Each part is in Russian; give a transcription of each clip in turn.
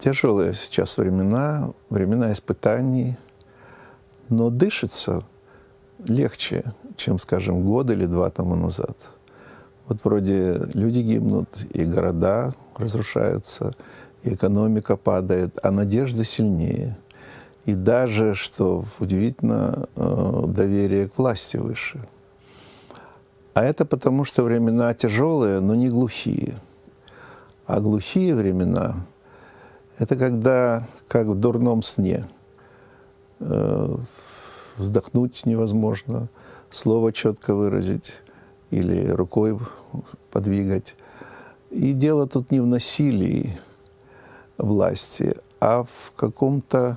тяжелые сейчас времена, времена испытаний, но дышится легче, чем, скажем, год или два тому назад. Вот вроде люди гибнут, и города разрушаются, и экономика падает, а надежда сильнее. И даже, что удивительно, э, доверие к власти выше. А это потому, что времена тяжелые, но не глухие. А глухие времена – это когда, как в дурном сне, э, вздохнуть невозможно, слово четко выразить или рукой подвигать. И дело тут не в насилии власти, а в каком-то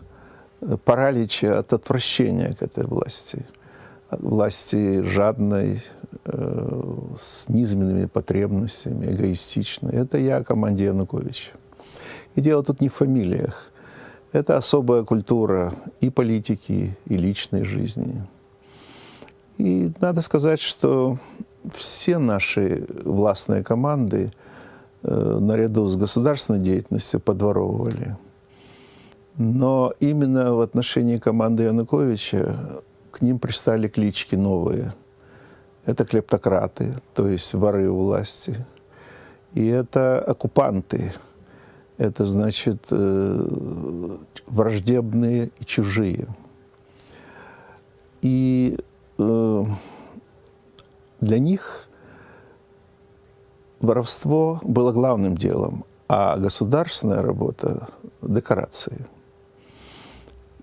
параличе от отвращения к этой власти. Власти жадной, э, с низменными потребностями, эгоистичной. Это я команде Януковича. И дело тут не в фамилиях. Это особая культура и политики, и личной жизни. И надо сказать, что все наши властные команды э, наряду с государственной деятельностью подворовывали. Но именно в отношении команды Януковича к ним пристали клички новые. Это клептократы, то есть воры у власти. И это оккупанты. Это значит э, враждебные и чужие. И э, для них воровство было главным делом, а государственная работа – декорацией.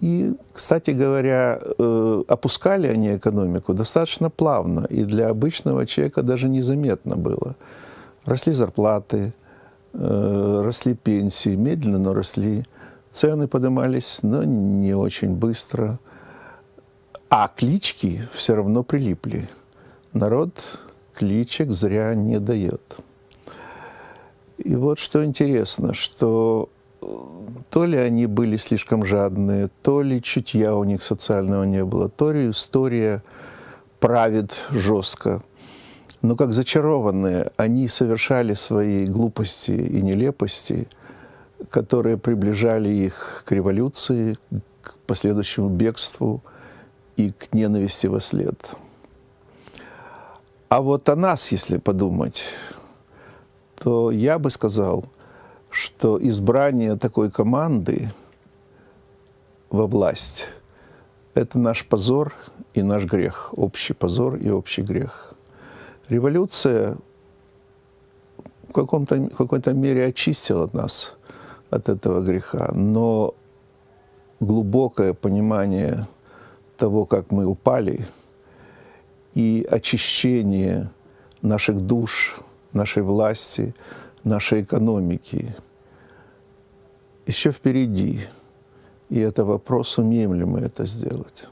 И, кстати говоря, э, опускали они экономику достаточно плавно, и для обычного человека даже незаметно было. Росли зарплаты, росли пенсии, медленно, но росли. Цены поднимались, но не очень быстро. А клички все равно прилипли. Народ кличек зря не дает. И вот что интересно, что то ли они были слишком жадные, то ли чутья у них социального не было, то ли история правит жестко. Но как зачарованные, они совершали свои глупости и нелепости, которые приближали их к революции, к последующему бегству и к ненависти во след. А вот о нас, если подумать, то я бы сказал – что избрание такой команды во власть – это наш позор и наш грех, общий позор и общий грех. Революция в каком-то, какой-то мере очистила нас от этого греха, но глубокое понимание того, как мы упали, и очищение наших душ, нашей власти – нашей экономики еще впереди. И это вопрос, умеем ли мы это сделать.